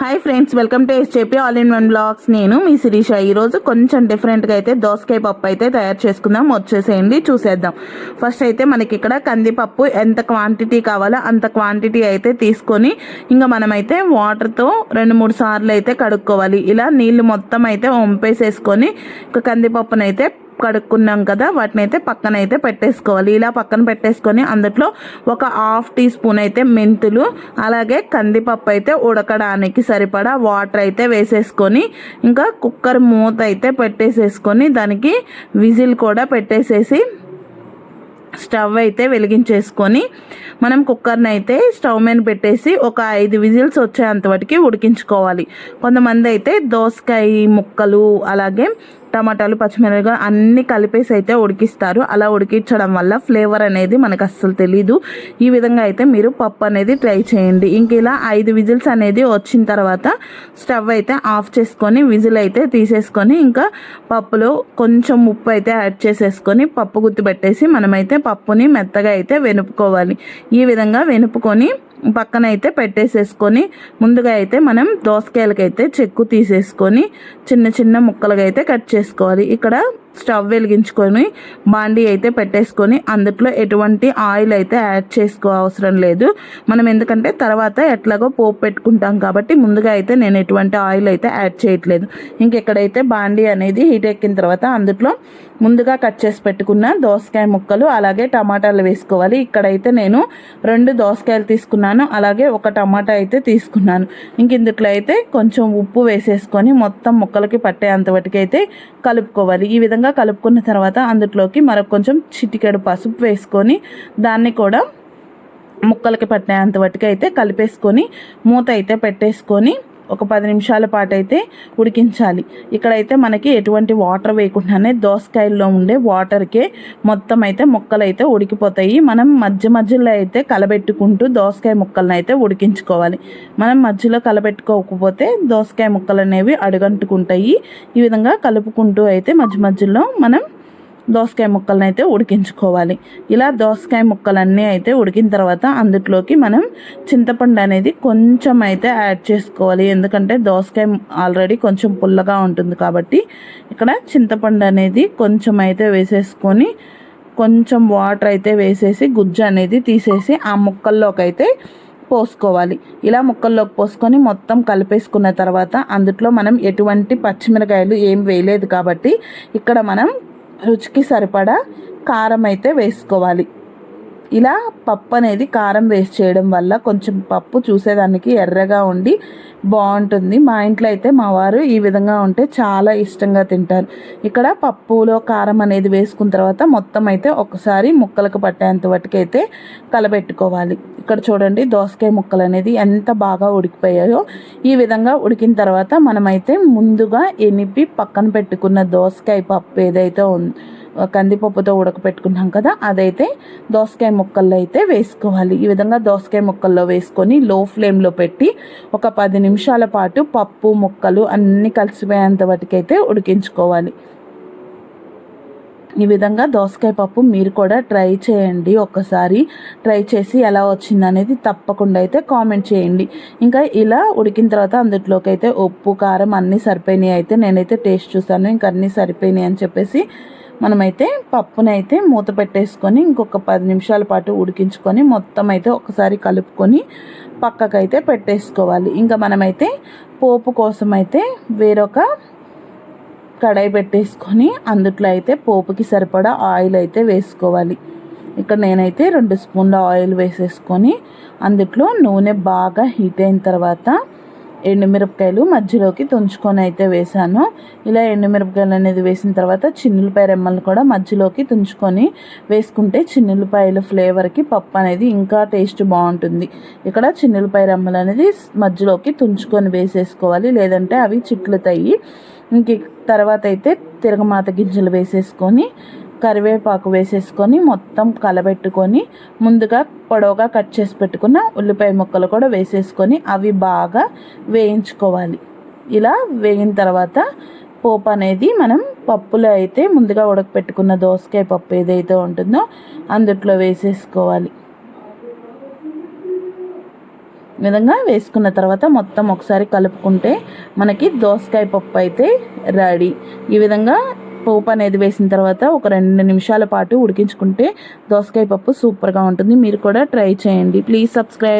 Hi friends welcome to SJP all in one blogs నేను మీ శిరీష. ఈరోజు కొంచెం డిఫరెంట్గా అయితే దోసకాయ పప్పు అయితే తయారు చేసుకుందాం. వచ్చేసేయండి చూసేద్దాం. ఫస్ట్ అయితే మనకి ఇక్కడ కందిపప్పు ఎంత క్వాంటిటీ కావాలో అంత క్వాంటిటీ అయితే తీసుకొని ఇంకా మనమైతే వాటర్తో రెండు మూడు సార్లు అయితే కడుక్కోవాలి. ఇలా నీళ్ళు మొత్తం అయితే వంపేసేసుకొని ఇంకా కందిపప్పునైతే కడుక్కున్నాం కదా వాటిని అయితే పక్కన అయితే పెట్టేసుకోవాలి. ఇలా పక్కన పెట్టేసుకొని అందులో ఒక హాఫ్ టీ స్పూన్ అయితే మెంతులు అలాగే కందిపప్పు అయితే ఉడకడానికి సరిపడా వాటర్ అయితే వేసేసుకొని ఇంకా కుక్కర్ మూత అయితే పెట్టేసేసుకొని దానికి విజిల్ కూడా పెట్టేసేసి స్టవ్ అయితే వెలిగించేసుకొని మనం కుక్కర్ని అయితే స్టవ్ మీద పెట్టేసి ఒక ఐదు విజిల్స్ వచ్చేంత వరకు ఉడికించుకోవాలి. కొంతమంది అయితే దోసకాయ ముక్కలు అలాగే టమాటాలు పచ్చిమిరపకాయలు అన్నీ కలిపేసి అయితే ఉడికిస్తారు. అలా ఉడికించడం వల్ల ఫ్లేవర్ అనేది మనకు అస్సలు తెలీదు. ఈ విధంగా అయితే మీరు పప్పు అనేది ట్రై చేయండి. ఇంక ఇలా ఐదు విజిల్స్ అనేది వచ్చిన తర్వాత స్టవ్ అయితే ఆఫ్ చేసుకొని విజిల్ అయితే తీసేసుకొని ఇంకా పప్పులో కొంచెం ఉప్పు అయితే యాడ్ చేసేసుకొని పప్పు గుత్తి పెట్టేసి మనమైతే పప్పుని మెత్తగా అయితే వెనుపుకోవాలి. ఈ విధంగా వెనుపుకొని పక్కన అయితే పెట్టేసేసుకొని ముందుగా అయితే మనం దోసకాయలకైతే చెక్కు తీసేసుకొని చిన్న చిన్న ముక్కలుగా అయితే కట్ చేసుకోవాలి. ఇక్కడ స్టవ్ వెలిగించుకొని బాండీ అయితే పెట్టేసుకొని అందులో ఎటువంటి ఆయిల్ అయితే యాడ్ చేసుకో అవసరం లేదు. మనం ఎందుకంటే తర్వాత ఎట్లాగో పోపు పెట్టుకుంటాం కాబట్టి ముందుగా అయితే నేను ఎటువంటి ఆయిల్ అయితే యాడ్ చేయట్లేదు. ఇంకెక్కడైతే బాండీ అనేది హీట్ ఎక్కిన తర్వాత అందులో ముందుగా కట్ చేసి పెట్టుకున్న దోసకాయ ముక్కలు అలాగే టమాటాలు వేసుకోవాలి. ఇక్కడైతే నేను రెండు దోసకాయలు తీసుకున్నాను. అలాగే ఒక టమాటా అయితే తీసుకున్నాను. ఇంక ఇందులో అయితే కొంచెం ఉప్పు వేసేసుకొని మొత్తం ముక్కలకి పట్టేంత అయితే కలుపుకోవాలి. ఈ విధంగా కలుపుకున్న తర్వాత అందులోకి మరొక కొంచెం చిటికెడు పసుపు వేసుకొని దాన్ని కూడా ముక్కలకి పట్టినంత అయితే కలిపేసుకొని మూత అయితే పెట్టేసుకొని ఒక పది నిమిషాల పాటు అయితే ఉడికించాలి. ఇక్కడైతే మనకి ఎటువంటి వాటర్ వేయకుండానే దోసకాయల్లో ఉండే వాటర్కే మొత్తం అయితే ముక్కలు అయితే ఉడికిపోతాయి. మనం మధ్య మధ్యలో అయితే కలబెట్టుకుంటూ దోసకాయ ముక్కలను అయితే ఉడికించుకోవాలి. మనం మధ్యలో కలబెట్టుకోకపోతే దోసకాయ ముక్కలు అనేవి అడుగంటుకుంటాయి. ఈ విధంగా కలుపుకుంటూ అయితే మధ్య మధ్యలో మనం దోసకాయ ముక్కలను అయితే ఉడికించుకోవాలి. ఇలా దోసకాయ ముక్కలన్నీ అయితే ఉడికిన తర్వాత అందులోకి మనం చింతపండు అనేది కొంచెం అయితే యాడ్ చేసుకోవాలి. ఎందుకంటే దోసకాయ ఆల్రెడీ కొంచెం పుల్లగా ఉంటుంది కాబట్టి ఇక్కడ చింతపండు అనేది కొంచెం అయితే వేసేసుకొని కొంచెం వాటర్ అయితే వేసేసి గుజ్జు అనేది తీసేసి ఆ ముక్కల్లోకి అయితే పోసుకోవాలి. ఇలా ముక్కల్లోకి పోసుకొని మొత్తం కలిపేసుకున్న తర్వాత అందులో మనం ఎటువంటి పచ్చిమిరకాయలు ఏం వేయలేదు కాబట్టి ఇక్కడ మనం రుచికి సరిపడా కారం అయితే వేసుకోవాలి. ఇలా పప్పు అనేది కారం వేస్ట్ చేయడం వల్ల కొంచెం పప్పు చూసేదానికి ఎర్రగా ఉండి బాగుంటుంది. మా ఇంట్లో అయితే మా వారు ఈ విధంగా ఉంటే చాలా ఇష్టంగా తింటారు. ఇక్కడ పప్పులో కారం అనేది వేసుకున్న తర్వాత మొత్తం అయితే ఒకసారి ముక్కలకు పట్టేంత వరకైతే కలబెట్టుకోవాలి. ఇక్కడ చూడండి దోసకాయ ముక్కలు అనేది ఎంత బాగా ఉడికిపోయాయో. ఈ విధంగా ఉడికిన తర్వాత మనమైతే ముందుగా ఎనిపి పక్కన పెట్టుకున్న దోసకాయ పప్పు ఏదైతే కందిపప్పుతో ఉడకపెట్టుకున్నాం కదా అదైతే దోసకాయ ముక్కల్లో అయితే వేసుకోవాలి. ఈ విధంగా దోసకాయ ముక్కల్లో వేసుకొని లో ఫ్లేమ్లో పెట్టి ఒక పది నిమిషాల పాటు పప్పు ముక్కలు అన్నీ కలిసిపోయేంత వాటికైతే ఉడికించుకోవాలి. ఈ విధంగా దోసకాయ పప్పు మీరు కూడా ట్రై చేయండి ఒక్కసారి. ట్రై చేసి ఎలా వచ్చింది అనేది తప్పకుండా అయితే కామెంట్ చేయండి. ఇంకా ఇలా ఉడికిన తర్వాత అందులోకి అయితే ఉప్పు కారం అన్నీ సరిపోయినాయి అయితే నేనైతే టేస్ట్ చూసాను ఇంకా అన్నీ సరిపోయినాయి అని చెప్పేసి మనమైతే పప్పుని అయితే మూత పెట్టేసుకొని ఇంకొక పది నిమిషాల పాటు ఉడికించుకొని మొత్తం అయితే ఒకసారి కలుపుకొని పక్కకైతే పెట్టేసుకోవాలి. ఇంకా మనమైతే పోపు కోసం అయితే వేరొక కడాయి పెట్టేసుకొని అందుట్లో అయితే పోపుకి సరిపడా ఆయిల్ అయితే వేసుకోవాలి. ఇక్కడ నేనైతే రెండు స్పూన్ల ఆయిల్ వేసేసుకొని అందుట్లో నూనె బాగా హీట్ అయిన తర్వాత ఎండుమిరపకాయలు మధ్యలోకి తుంచుకొని అయితే వేసాను ఇలా ఎండుమిరపకాయలు అనేది వేసిన తర్వాత చిన్నులపాయ రెమ్మలు కూడా మధ్యలోకి తుంచుకొని వేసుకుంటే చిన్నులపాయల ఫ్లేవర్కి పప్పు అనేది ఇంకా టేస్ట్ బాగుంటుంది. ఇక్కడ చిన్నులపాయ రెమ్మలు అనేది మధ్యలోకి తుంచుకొని వేసేసుకోవాలి. లేదంటే అవి చిట్లుతాయి ఇంక తర్వాత అయితే తిరగమాత గింజలు వేసేసుకొని కరివేపాకు వేసేసుకొని మొత్తం కలబెట్టుకొని ముందుగా పొడవుగా కట్ చేసి పెట్టుకున్న ఉల్లిపాయ ముక్కలు కూడా వేసేసుకొని అవి బాగా వేయించుకోవాలి. ఇలా వేగిన తర్వాత పోపు అనేది మనం పప్పులో అయితే ముందుగా ఉడకపెట్టుకున్న దోసకాయ పప్పు ఏదైతే ఉంటుందో అందుట్లో వేసేసుకోవాలి. విధంగా వేసుకున్న తర్వాత మొత్తం ఒకసారి కలుపుకుంటే మనకి దోసకాయ పప్పు అయితే రెడీ ఈ విధంగా పోపు అనేది వేసిన తర్వాత ఒక రెండు నిమిషాల పాటు ఉడికించుకుంటే దోసకాయ పప్పు సూపర్గా ఉంటుంది. మీరు కూడా ట్రై చేయండి. Please subscribe